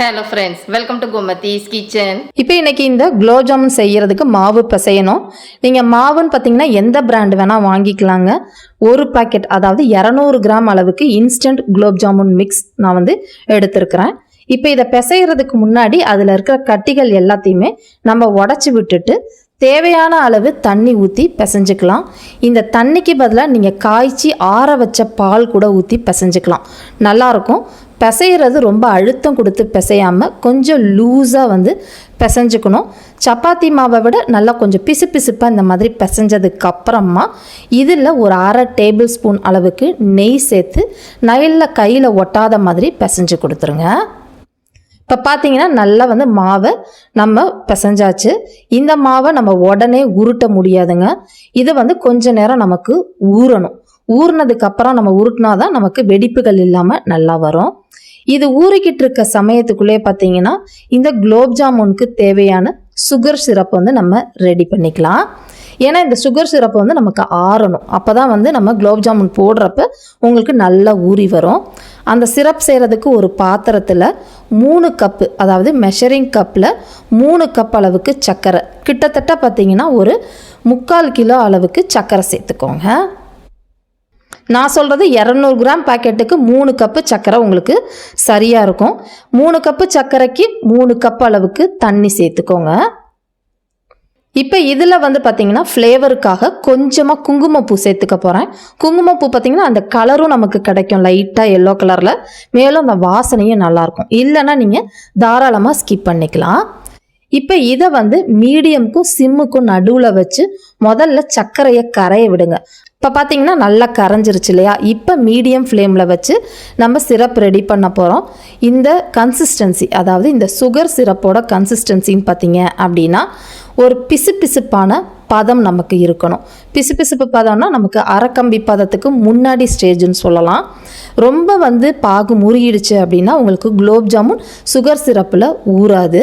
Hello friends welcome to Gomathi's kitchen இப்போ இன்னைக்கு இந்த குலோப் ஜாமுன் செய்யறதுக்கு மாவு பிசையணும். நீங்கள் மாவுன்னு பார்த்தீங்கன்னா எந்த பிராண்ட் வேணால் வாங்கிக்கலாங்க. ஒரு பாக்கெட் அதாவது இரநூறு கிராம் அளவுக்கு இன்ஸ்டன்ட் குலோப் ஜாமுன் மிக்ஸ் நான் வந்து எடுத்திருக்கிறேன். இப்போ இதை பிசைகிறதுக்கு முன்னாடி அதில் இருக்கிற கட்டிகள் எல்லாத்தையுமே நம்ம உடச்சி விட்டுட்டு தேவையான அளவு தண்ணி ஊற்றி பிசைஞ்சுக்கலாம். இந்த தண்ணிக்கு பதிலாக நீங்கள் காய்ச்சி ஆற வச்ச பால் கூட ஊற்றி பிசைஞ்சுக்கலாம். நல்லாயிருக்கும் பிசைகிறது ரொம்ப அழுத்தம் கொடுத்து பிசையாமல் கொஞ்சம் லூஸாக வந்து பிசைஞ்சுக்கணும். சப்பாத்தி மாவை விட நல்லா கொஞ்சம் பிசு பிசுப்பாக இந்த மாதிரி பிசைஞ்சதுக்கு அப்புறமா இதில் ஒரு அரை டேபிள் ஸ்பூன் அளவுக்கு நெய் சேர்த்து நயலில் கையில் ஒட்டாத மாதிரி பிசைஞ்சு கொடுத்துருங்க. இப்போ பார்த்தீங்கன்னா நல்லா வந்து மாவை நம்ம பிசைஞ்சாச்சு. இந்த மாவை நம்ம உடனே உருட்ட முடியாதுங்க. இது வந்து கொஞ்ச நேரம் நமக்கு ஊறணும். ஊறினதுக்கு அப்புறம் நம்ம உருட்டினா தான் நமக்கு வெடிப்புகள் இல்லாமல் நல்லா வரும். இது ஊறிக்கிட்டு இருக்க சமயத்துக்குள்ளே பார்த்தீங்கன்னா இந்த குலோப் ஜாமுனுக்கு தேவையான சுகர் சிரப் வந்து நம்ம ரெடி பண்ணிக்கலாம். ஏன்னா இந்த சுகர் சிரப் வந்து நமக்கு ஆறணும். அப்போ தான் வந்து நம்ம குலோப் ஜாமுன் போடுறப்ப உங்களுக்கு நல்லா ஊறி வரும். அந்த சிரப் செய்கிறதுக்கு ஒரு பாத்திரத்தில் மூணு கப்பு அதாவது மெஷரிங் கப்பில் மூணு கப் அளவுக்கு சர்க்கரை கிட்டத்தட்ட பார்த்தீங்கன்னா ஒரு முக்கால் கிலோ அளவுக்கு சர்க்கரை சேர்த்துக்கோங்க. நான் சொல்கிறது இரநூறு கிராம் பாக்கெட்டுக்கு மூணு கப்பு சர்க்கரை உங்களுக்கு சரியாக இருக்கும். மூணு கப்பு சர்க்கரைக்கு மூணு கப் அளவுக்கு தண்ணி சேர்த்துக்கோங்க. இப்போ இதில் வந்து பார்த்தீங்கன்னா ஃப்ளேவருக்காக கொஞ்சமாக குங்குமப்பூ சேர்த்துக்க போகிறேன் குங்குமப்பூ பார்த்தீங்கன்னா அந்த கலரும் நமக்கு கிடைக்கும் லைட்டாக எல்லோ கலரில் மேலும் அந்த வாசனையும் நல்லாயிருக்கும் இல்லைன்னா நீங்கள் தாராளமாக ஸ்கிப் பண்ணிக்கலாம். இப்போ இதை வந்து மீடியமுக்கும் சிம்முக்கும் நடுவில் வச்சு முதல்ல சர்க்கரையை கரைய விடுங்க. இப்போ பார்த்தீங்கன்னா நல்லா கரைஞ்சிருச்சு இல்லையா? இப்போ மீடியம் ஃப்ளேமில் வச்சு நம்ம சிரப் ரெடி பண்ண போகிறோம் இந்த கன்சிஸ்டன்சி அதாவது இந்த சுகர் சிரப்போட கன்சிஸ்டன்சின்னு பார்த்தீங்க அப்படின்னா ஒரு பிசு பிசுப்பான பதம் நமக்கு இருக்கணும். பிசு பிசுப்பு பதம்னா நமக்கு அறக்கம்பி பதத்துக்கு முன்னாடி ஸ்டேஜ்னு சொல்லலாம். ரொம்ப வந்து பாகு முறுகிடுச்சு அப்படின்னா உங்களுக்கு குலோப் ஜாமுன் சுகர் சிரப்பில் ஊறாது.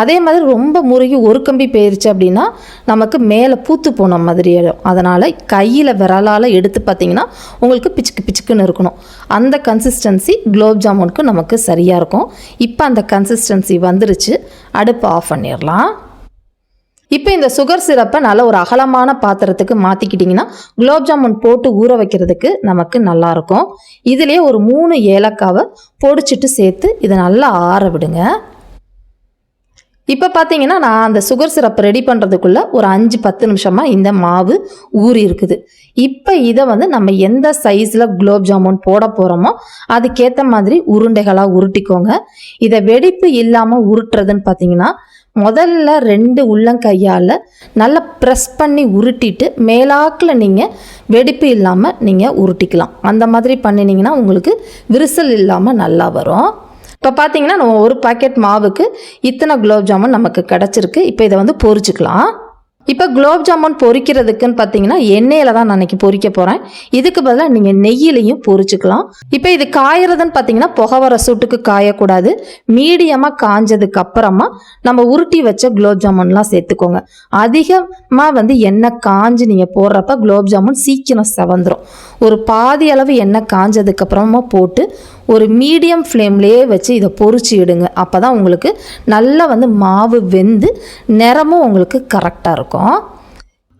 அதே மாதிரி ரொம்ப முறுகி ஒரு கம்பி போயிருச்சு அப்படின்னா நமக்கு மேலே பூத்து போன மாதிரி அதனால் கையில் விரலால் எடுத்து பார்த்தீங்கன்னா உங்களுக்கு பிச்சுக்கு பிச்சுக்குன்னு இருக்கணும். அந்த கன்சிஸ்டன்சி குலோப் ஜாமுனுக்கு நமக்கு சரியாக இருக்கும். இப்போ அந்த கன்சிஸ்டன்சி வந்துருச்சு. அடுப்பு ஆஃப் பண்ணிடலாம். இப்போ இந்த சுகர் சிரப்பை நல்ல ஒரு அகலமான பாத்திரத்துக்கு மாற்றிக்கிட்டிங்கன்னா குலோப் ஜாமுன் போட்டு ஊற வைக்கிறதுக்கு நமக்கு நல்லாயிருக்கும் இதுலேயே ஒரு மூணு ஏலக்காவை பொடிச்சிட்டு சேர்த்து இதை நல்லா ஆற விடுங்க. இப்போ பார்த்தீங்கன்னா நான் அந்த சுகர் சிரப் ரெடி பண்ணுறதுக்குள்ளே ஒரு அஞ்சு பத்து நிமிஷமாக இந்த மாவு ஊறி இருக்குது. இப்போ இதை வந்து நம்ம எந்த சைஸில் குலோப் ஜாமுன் போட போகிறோமோ அதுக்கேற்ற மாதிரி உருண்டைகளாக உருட்டிக்கோங்க. இதை வெடிப்பு இல்லாமல் உருட்டுறதுன்னு பார்த்தீங்கன்னா முதல்ல ரெண்டு உள்ளங்கையால் நல்லா ப்ரெஸ் பண்ணி உருட்டிட்டு மேலாக்கில் நீங்கள் வெடிப்பு இல்லாமல் நீங்கள் உருட்டிக்கலாம். அந்த மாதிரி பண்ணினீங்கன்னா உங்களுக்கு விரிசல் இல்லாமல் நல்லா வரும். இப்போ பார்த்தீங்கன்னா நம்ம ஒரு பாக்கெட் மாவுக்கு இத்தனை குலோப் ஜாமுன் நமக்கு கிடச்சிருக்கு. இப்போ இதை வந்து பொரிச்சுக்கலாம். இப்போ குலோப் ஜாமுன் பொரிக்கிறதுக்குன்னு பார்த்தீங்கன்னா எண்ணெயில் தான் நான் பொறிக்க பொரிக்க போகிறேன் இதுக்கு பதிலாக நீங்கள் நெய்யிலையும் பொரிச்சுக்கலாம் இப்போ இது காயறதுன்னு பார்த்தீங்கன்னா புகை வர சூட்டுக்கு காயக்கூடாது. மீடியமாக காஞ்சதுக்கு அப்புறமா நம்ம உருட்டி வச்ச குலோப் ஜாமுன்லாம் சேர்த்துக்கோங்க. அதிகமாக வந்து எண்ணெய் காஞ்சு நீங்கள் போடுறப்ப குலோப் ஜாமுன் சீக்கிரம் செவந்துடும் ஒரு பாதி அளவு எண்ணெய் காஞ்சதுக்கு அப்புறமா போட்டு ஒரு மீடியம் ஃப்ளேம்லேயே வச்சு இதை பொறிச்சு எடுங்க அப்போ தான் உங்களுக்கு நல்லா வந்து மாவு வெந்து நிறமும் உங்களுக்கு கரெக்டாக இருக்கும்.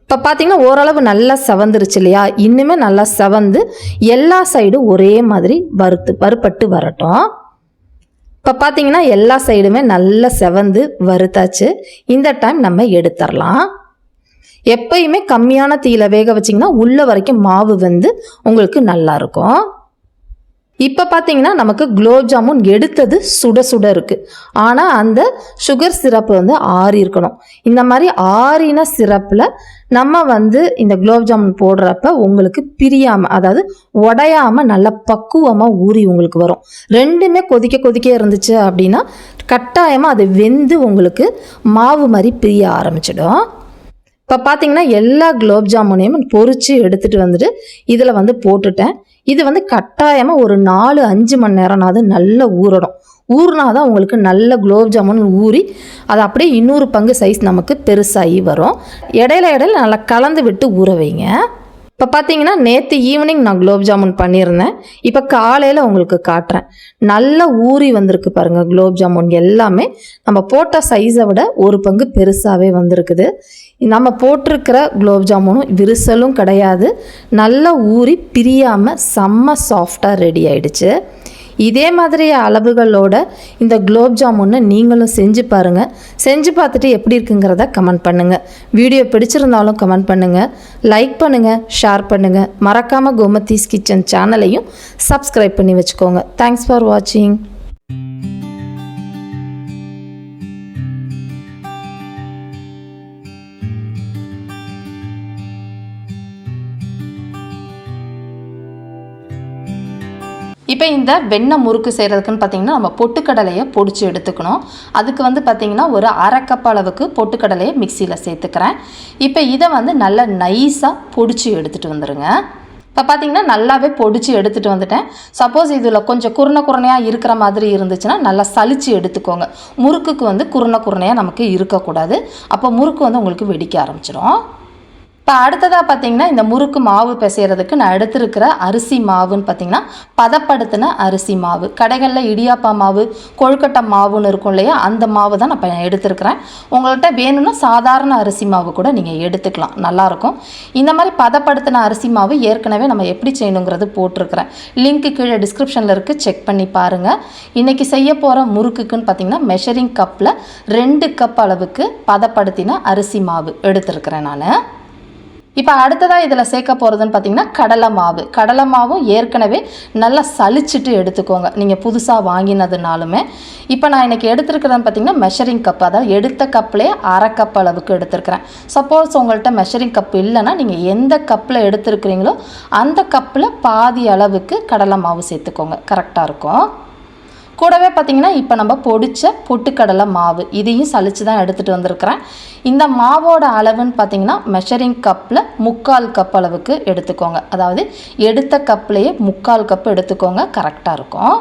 இப்போ பார்த்தீங்கன்னா ஓரளவு நல்லா செவந்துருச்சு இல்லையா? இன்னுமே நல்லா செவந்து எல்லா சைடும் ஒரே மாதிரி வறுத்து வறுப்பட்டு வரட்டும். இப்போ பார்த்தீங்கன்னா எல்லா சைடுமே நல்லா செவந்து வறுத்தாச்சு. இந்த டைம் நம்ம எடுத்துடலாம் எப்பயுமே கம்மியான தீயில வேக வச்சிங்கன்னா உள்ள வரைக்கும் மாவு வந்து உங்களுக்கு நல்லாயிருக்கும் இப்போ பார்த்தீங்கன்னா நமக்கு குலோப் ஜாமுன் எடுத்தது சுட சுட இருக்குது ஆனால் அந்த சுகர் சிரப்பு வந்து ஆறி இருக்கணும். இந்த மாதிரி ஆறின சிரப்பில் நம்ம வந்து இந்த குலோப் ஜாமுன் போடுறப்ப உங்களுக்கு பிரியாமல் அதாவது உடையாமல் நல்ல பக்குவமாக ஊறி உங்களுக்கு வரும். ரெண்டுமே கொதிக்க கொதிக்க இருந்துச்சு அப்படின்னா கட்டாயமாக அது வெந்து உங்களுக்கு மாவு மாதிரி பிரிய ஆரம்பிச்சிடும். இப்போ பார்த்தீங்கன்னா எல்லா குலோப் ஜாமுனையும் பொறிச்சு எடுத்துகிட்டு வந்துட்டு இதில் வந்து போட்டுட்டேன். இது வந்து கட்டாயமாக ஒரு நாலு அஞ்சு மணி நேரம்னாவது நல்லா ஊறணும். ஊறினா தான் உங்களுக்கு நல்ல குலோப் ஜாமுன் ஊறி அது அப்படியே இன்னொரு பங்கு சைஸ் நமக்கு பெருசாகி வரும். இடையில இடையில நல்லா கலந்து விட்டு ஊற வைங்க. இப்போ பார்த்தீங்கன்னா நேற்று ஈவினிங் நான் குலோப் ஜாமுன் பண்ணியிருந்தேன். இப்போ காலையில் உங்களுக்கு காட்டுறேன். நல்லா ஊறி வந்திருக்கு பாருங்கள் குலோப் ஜாமுன் எல்லாமே. நம்ம போட்ட சைஸை விட ஒரு பங்கு பெருசாகவே வந்திருக்குது. நம்ம போட்டிருக்கிற குலோப் ஜாமுனும் விரிசலும் கிடையாது. நல்லா ஊறி பிரியாமல் செம்ம சாஃப்டாக ரெடி ஆயிடுச்சு. இதே மாதிரி அளவுகளோட இந்த குலோப் ஜாமுன்னு நீங்களும் செஞ்சு பாருங்கள் செஞ்சு பார்த்துட்டு எப்படி இருக்குங்கிறத கமெண்ட் பண்ணுங்கள் வீடியோ பிடிச்சிருந்தாலும் கமெண்ட் பண்ணுங்கள் லைக் பண்ணுங்கள் ஷேர் பண்ணுங்கள் மறக்காமல் கோமத்தீஸ் கிச்சன் சேனலையும் சப்ஸ்கிரைப் பண்ணி வச்சுக்கோங்க. தேங்க்ஸ் ஃபார் வாட்சிங் இப்போ இந்த வெண்ணெய் முறுக்கு செய்கிறதுக்குன்னு பார்த்தீங்கன்னா நம்ம பொட்டுக்கடலையை பொடிச்சு எடுத்துக்கணும். அதுக்கு வந்து பார்த்தீங்கன்னா ஒரு அரை கப் அளவுக்கு பொட்டுக்கடலையை மிக்சியில் சேர்த்துக்கிறேன். இப்போ இதை வந்து நல்லா நைஸாக பொடிச்சு எடுத்துகிட்டு வந்துடுங்க இப்போ பார்த்தீங்கன்னா நல்லாவே பொடிச்சு எடுத்துகிட்டு வந்துட்டேன். சப்போஸ் இதில் கொஞ்சம் குருணை குருணையாக இருக்கிற மாதிரி இருந்துச்சுன்னா நல்லா சளிச்சு எடுத்துக்கோங்க. முறுக்குக்கு வந்து குருணை குருணையாக நமக்கு இருக்கக்கூடாது. அப்போ முறுக்கு வந்து உங்களுக்கு வெடிக்க ஆரம்பிச்சிடும் இப்போ அடுத்ததாக பார்த்தீங்கன்னா இந்த முறுக்கு மாவு பிசைகிறதுக்கு நான் எடுத்திருக்கிற அரிசி மாவுன்னு பார்த்தீங்கன்னா பதப்படுத்தின அரிசி மாவு கடைகளில் இடியாப்பா மாவு கொழுக்கட்டை மாவுன்னு இருக்கும் இல்லையா அந்த மாவு தான் நான் இப்போ எடுத்திருக்கிறேன். உங்கள்கிட்ட வேணும்னா சாதாரண அரிசி மாவு கூட நீங்கள் எடுத்துக்கலாம். நல்லாயிருக்கும். இந்த மாதிரி பதப்படுத்தின அரிசி மாவு ஏற்கனவே நம்ம எப்படி செய்யணுங்கிறது போட்டிருக்கிறேன். லிங்க்கு கீழே டிஸ்கிரிப்ஷனில் இருக்குது செக் பண்ணி பாருங்கள் இன்றைக்கி செய்ய போகிற முறுக்குக்குன்னு பார்த்தீங்கன்னா மெஷரிங் கப்பில் ரெண்டு கப் அளவுக்கு பதப்படுத்தின அரிசி மாவு எடுத்திருக்கிறேன் நான். இப்போ அடுத்ததாக இதில் சேர்க்க போகிறதுன்னு பார்த்தீங்கன்னா கடலை மாவு. கடலை மாவும் ஏற்கனவே நல்லா சலிச்சிட்டு எடுத்துக்கோங்க. நீங்கள் புதுசாக வாங்கினதுனாலுமே. இப்போ நான் இன்றைக்கி எடுத்துருக்கிறேன்னு பார்த்தீங்கன்னா மெஷரிங் கப் அதாவது எடுத்த கப்லேயே அரை கப் அளவுக்கு எடுத்துருக்கிறேன். சப்போஸ் உங்கள்கிட்ட மெஷரிங் கப் இல்லைன்னா நீங்கள் எந்த கப்பில் எடுத்துருக்கிறீங்களோ அந்த கப்பில் பாதி அளவுக்கு கடலை மாவு சேர்த்துக்கோங்க. கரெக்டாக இருக்கும். கூடவே பார்த்தீங்கன்னா இப்போ நம்ம பொடிச்ச பொட்டுக்கடலை மாவு இதையும் சளிச்சு தான் எடுத்துகிட்டு வந்திருக்கிறேன். இந்த மாவோட அளவுன்னு பார்த்தீங்கன்னா மெஷரிங் கப்பில் முக்கால் கப் அளவுக்கு எடுத்துக்கோங்க. அதாவது எடுத்த கப்லேயே முக்கால் கப் எடுத்துக்கோங்க. கரெக்டாக இருக்கும்.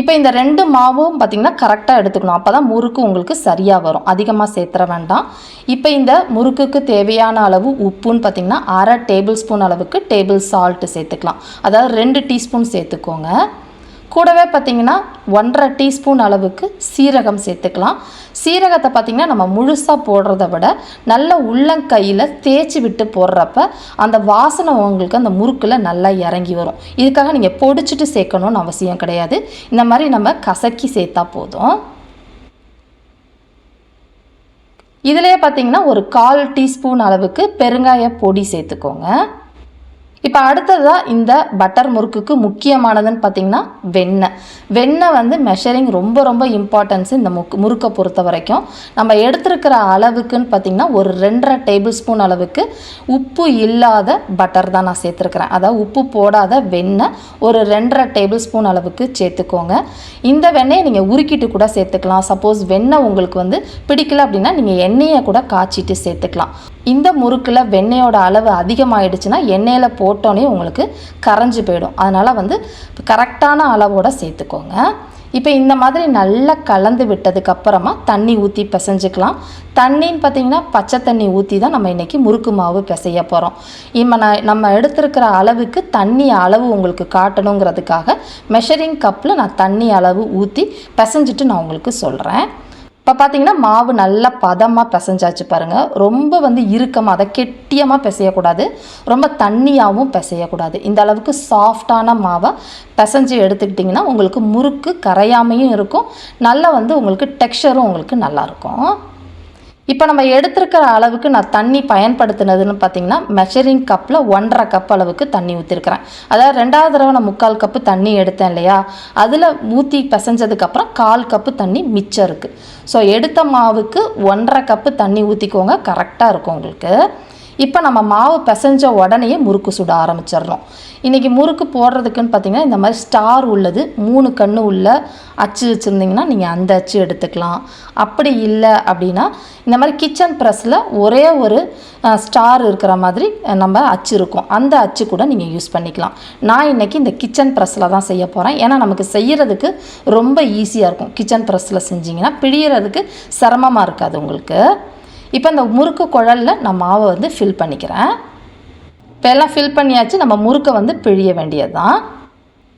இப்போ இந்த ரெண்டு மாவும் பார்த்திங்கன்னா கரெக்டாக எடுத்துக்கணும். அப்போ தான் முறுக்கு உங்களுக்கு சரியாக வரும். அதிகமாக சேர்த்துற வேண்டாம். இப்போ இந்த முறுக்குக்கு தேவையான அளவு உப்புன்னு பார்த்திங்கன்னா அரை டேபிள் ஸ்பூன் அளவுக்கு டேபிள் சால்ட்டு சேர்த்துக்கலாம். அதாவது ரெண்டு டீஸ்பூன் சேர்த்துக்கோங்க. கூடவே பார்த்திங்கன்னா ஒன்றரை டீஸ்பூன் அளவுக்கு சீரகம் சேர்த்துக்கலாம். சீரகத்தை பார்த்திங்கன்னா நம்ம முழுசாக போடுறத விட நல்ல உள்ளங்கையில் தேய்ச்சி விட்டு போடுறப்ப அந்த வாசனை உங்களுக்கு அந்த முறுக்கில் நல்லா இறங்கி வரும். இதுக்காக நீங்கள் பொடிச்சிட்டு சேர்க்கணும்னு அவசியம் கிடையாது. இந்த மாதிரி நம்ம கசக்கி சேர்த்தா போதும். இதிலே பார்த்தீங்கன்னா ஒரு கால் டீஸ்பூன் அளவுக்கு பெருங்காய பொடி சேர்த்துக்கோங்க. இப்போ அடுத்ததாக இந்த பட்டர் முறுக்குக்கு முக்கியமானதுன்னு பார்த்தீங்கன்னா வெண்ணெய். வெண்ணெய் வந்து மெஷரிங் ரொம்ப ரொம்ப இம்பார்ட்டன்ஸ் இந்த முக்கு முறுக்கை பொறுத்த வரைக்கும். நம்ம எடுத்திருக்கிற அளவுக்குன்னு பார்த்தீங்கன்னா ஒரு ரெண்டரை டேபிள் ஸ்பூன் அளவுக்கு உப்பு இல்லாத பட்டர் தான் நான் சேர்த்துருக்குறேன். அதாவது உப்பு போடாத வெண்ணெய் ஒரு ரெண்டரை டேபிள் ஸ்பூன் அளவுக்கு சேர்த்துக்கோங்க. இந்த வெண்ணெயை நீங்கள் உருக்கிட்டு கூட சேர்த்துக்கலாம். சப்போஸ் வெண்ணெய் உங்களுக்கு வந்து பிடிக்கல அப்படின்னா நீங்கள் எண்ணெயை கூட காய்ச்சிட்டு சேர்த்துக்கலாம். இந்த முறுக்கில் வெண்ணெயோட அளவு அதிகமாகிடுச்சுன்னா எண்ணெயில் போட்டோன்னே உங்களுக்கு கரைஞ்சி போயிடும். அதனால் வந்து கரெக்டான அளவோட சேர்த்துக்கோங்க. இப்போ இந்த மாதிரி நல்லா கலந்து விட்டதுக்கு அப்புறமா தண்ணி ஊற்றி பிசைஞ்சிக்கலாம். தண்ணின்னு பார்த்தீங்கன்னா பச்சை தண்ணி ஊற்றி தான் நம்ம இன்றைக்கி முறுக்கு மாவு பிசைய போகிறோம் இப்போ நான் நம்ம எடுத்திருக்கிற அளவுக்கு தண்ணி அளவு உங்களுக்கு காட்டணுங்கிறதுக்காக மெஷரிங் கப்பில் நான் தண்ணி அளவு ஊற்றி பிசைஞ்சிட்டு நான் உங்களுக்கு சொல்கிறேன் இப்போ பார்த்தீங்கன்னா மாவு நல்லா பதமாக பிசைஞ்சாச்சு பாருங்கள் ரொம்ப வந்து இறுக்கமாக அதை கெட்டியமாக பிசையக்கூடாது. ரொம்ப தண்ணியாகவும் பிசையக்கூடாது. இந்த அளவுக்கு சாஃப்டான மாவை பிசைஞ்சு எடுத்துக்கிட்டிங்கன்னா உங்களுக்கு முறுக்கு கரையாமையும் இருக்கும். நல்லா வந்து உங்களுக்கு டெக்ஸ்டரும் உங்களுக்கு நல்லாயிருக்கும் இப்போ நம்ம எடுத்திருக்கிற அளவுக்கு நான் தண்ணி பயன்படுத்தினதுன்னு பார்த்தீங்கன்னா மெஷரிங் கப்பில் ஒன்றரை கப் அளவுக்கு தண்ணி ஊற்றிருக்கிறேன் அதாவது ரெண்டாவது தடவை நான் முக்கால் கப்பு தண்ணி எடுத்தேன் இல்லையா? அதில் ஊற்றி பிசைஞ்சதுக்கப்புறம் கால் கப்பு தண்ணி மிச்சம் இருக்குது ஸோ எடுத்த மாவுக்கு ஒன்றரை கப்பு தண்ணி ஊற்றிக்கோங்க கரெக்டாக இருக்கும் உங்களுக்கு. இப்போ நம்ம மாவு பிசைஞ்ச உடனேயே முறுக்கு சுட ஆரம்பிச்சிடுறோம். இன்றைக்கி முறுக்கு போடுறதுக்குன்னு பார்த்தீங்கன்னா இந்த மாதிரி ஸ்டார் உள்ளது மூணு கண்ணு உள்ள அச்சு வச்சுருந்தீங்கன்னா நீங்கள் அந்த அச்சு எடுத்துக்கலாம். அப்படி இல்லை அப்படின்னா இந்த மாதிரி கிச்சன் ப்ரெஸ்ஸில் ஒரே ஒரு ஸ்டார் இருக்கிற மாதிரி நம்ம அச்சு இருக்கும். அந்த அச்சு கூட நீங்கள் யூஸ் பண்ணிக்கலாம். நான் இன்றைக்கி இந்த கிச்சன் ப்ரெஸ்ஸில் தான் செய்ய போகிறேன் ஏன்னா நமக்கு செய்கிறதுக்கு ரொம்ப ஈஸியாக இருக்கும். கிச்சன் ப்ரெஸ்ஸில் செஞ்சிங்கன்னா பிழியறதுக்கு சிரமமாக இருக்காது உங்களுக்கு. இப்போ இந்த முறுக்கு குழலில் நான் மாவை வந்து ஃபில் பண்ணிக்கிறேன். இப்போ இப்போ எல்லாம் ஃபில் பண்ணியாச்சு நம்ம முறுக்கை வந்து பிழிய வேண்டியது தான்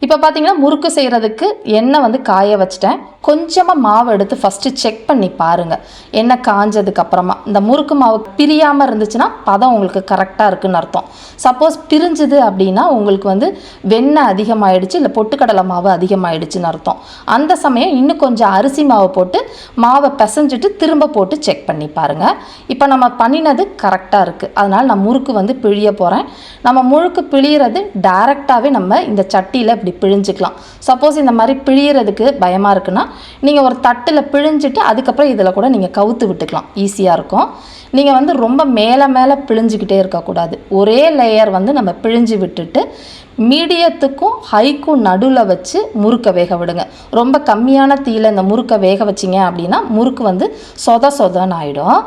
இப்போ பார்த்தீங்கன்னா முறுக்கு செய்கிறதுக்கு எண்ணெய் வந்து காய வச்சிட்டேன். கொஞ்சமாக மாவு எடுத்து ஃபஸ்ட்டு செக் பண்ணி பாருங்கள் எண்ணெய் காஞ்சதுக்கு அப்புறமா. இந்த முறுக்கு மாவு பிரியாமல் இருந்துச்சுன்னா பதம் உங்களுக்கு கரெக்டாக இருக்குன்னு அர்த்தம். சப்போஸ் பிரிஞ்சுது அப்படின்னா உங்களுக்கு வந்து வெண்ணெய் அதிகமாகிடுச்சு இல்லை பொட்டுக்கடலை மாவு அதிகமாகிடுச்சுன்னு அர்த்தம். அந்த சமயம் இன்னும் கொஞ்சம் அரிசி மாவு போட்டு மாவை பிசைஞ்சிட்டு திரும்ப போட்டு செக் பண்ணி பாருங்கள் இப்போ நம்ம பண்ணினது கரெக்டாக இருக்குது அதனால் நான் முறுக்கு வந்து பிழிய போகிறேன் நம்ம முறுக்கு பிழியறது டைரெக்டாகவே நம்ம இந்த சட்டியில் இப்படி பிழிஞ்சிக்கலாம். சப்போஸ் இந்த மாதிரி பிழியறதுக்கு பயமாக இருக்குன்னா நீங்கள் ஒரு தட்டில் பிழிஞ்சிட்டு அதுக்கப்புறம் இதில் கூட நீங்கள் கவுத்து விட்டுக்கலாம். ஈஸியாக இருக்கும். நீங்கள் வந்து ரொம்ப மேலே மேலே பிழிஞ்சிக்கிட்டே இருக்கக்கூடாது ஒரே லேயர் வந்து நம்ம பிழிஞ்சு விட்டுட்டு மீடியத்துக்கும் ஹைக்கும் நடுவில் வச்சு முறுக்கை வேக விடுங்க. ரொம்ப கம்மியான தீயில இந்த முறுக்கை வேக வச்சிங்க அப்படின்னா முறுக்கு வந்து சொத சொதன்னு ஆகிடும்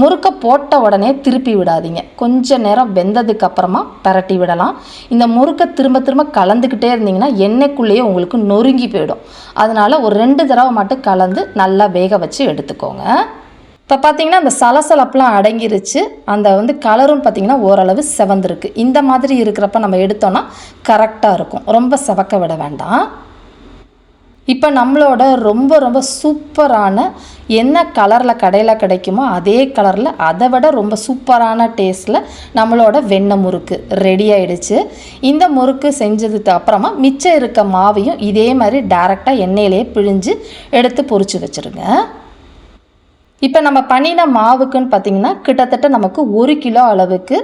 முறுக்கை போட்ட உடனே திருப்பி விடாதீங்க. கொஞ்ச நேரம் வெந்ததுக்கு அப்புறமா பரட்டி விடலாம். இந்த முறுக்கை திரும்ப திரும்ப கலந்துக்கிட்டே இருந்தீங்கன்னா எண்ணெய்க்குள்ளேயே உங்களுக்கு நொறுங்கி போயிடும். அதனால் ஒரு ரெண்டு தடவை மட்டும் கலந்து நல்லா வேக வச்சு எடுத்துக்கோங்க. இப்போ பார்த்தீங்கன்னா அந்த சலசலப்புலாம் அடங்கிருச்சு. அந்த வந்து கலரும் பார்த்தீங்கன்னா ஓரளவு செவந்திருக்கு. இந்த மாதிரி இருக்கிறப்ப நம்ம எடுத்தோன்னா கரெக்டாக இருக்கும். ரொம்ப செவக்க விட வேண்டாம். இப்போ நம்மளோட ரொம்ப ரொம்ப சூப்பரான என்ன கலரில் கடையில் கிடைக்குமோ அதே கலரில் அதை விட ரொம்ப சூப்பரான டேஸ்ட்டில் நம்மளோட வெண்ணெய் முறுக்கு ரெடி ஆயிடுச்சு. இந்த முறுக்கு செஞ்சதுக்கு அப்புறமா மிச்சம் இருக்க மாவையும் இதே மாதிரி டேரெக்டாக எண்ணெயிலேயே பிழிஞ்சு எடுத்து பொறிச்சு வச்சுருங்க. இப்போ நம்ம பண்ணின மாவுக்குன்னு பார்த்தீங்கன்னா கிட்டத்தட்ட நமக்கு ஒரு கிலோ அளவுக்கு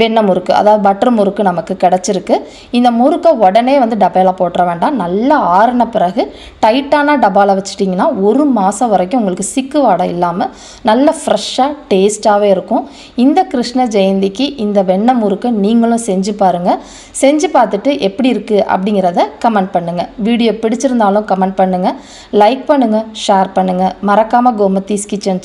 வெண்ணெய் முறுக்கு அதாவது பட்டர் முறுக்கு நமக்கு கிடச்சிருக்கு. இந்த முறுக்கை உடனே வந்து டப்பாவில் போட்டுற வேண்டாம். நல்லா ஆறின பிறகு டைட்டான டப்பாவில் வச்சுட்டிங்கன்னா ஒரு மாதம் வரைக்கும் உங்களுக்கு சிக்கு வாடை இல்லாமல் நல்ல ஃப்ரெஷ்ஷாக டேஸ்ட்டாகவே இருக்கும். இந்த கிருஷ்ண ஜெயந்திக்கு இந்த வெண்ணெய் முறுக்கை நீங்களும் செஞ்சு பாருங்கள் செஞ்சு பார்த்துட்டு எப்படி இருக்குது அப்படிங்கிறத கமெண்ட் பண்ணுங்கள் வீடியோ பிடிச்சிருந்தாலும் கமெண்ட் பண்ணுங்கள் லைக் பண்ணுங்கள் ஷேர் பண்ணுங்கள் மறக்காமல் கோமத்தீஸ் கிச்சன்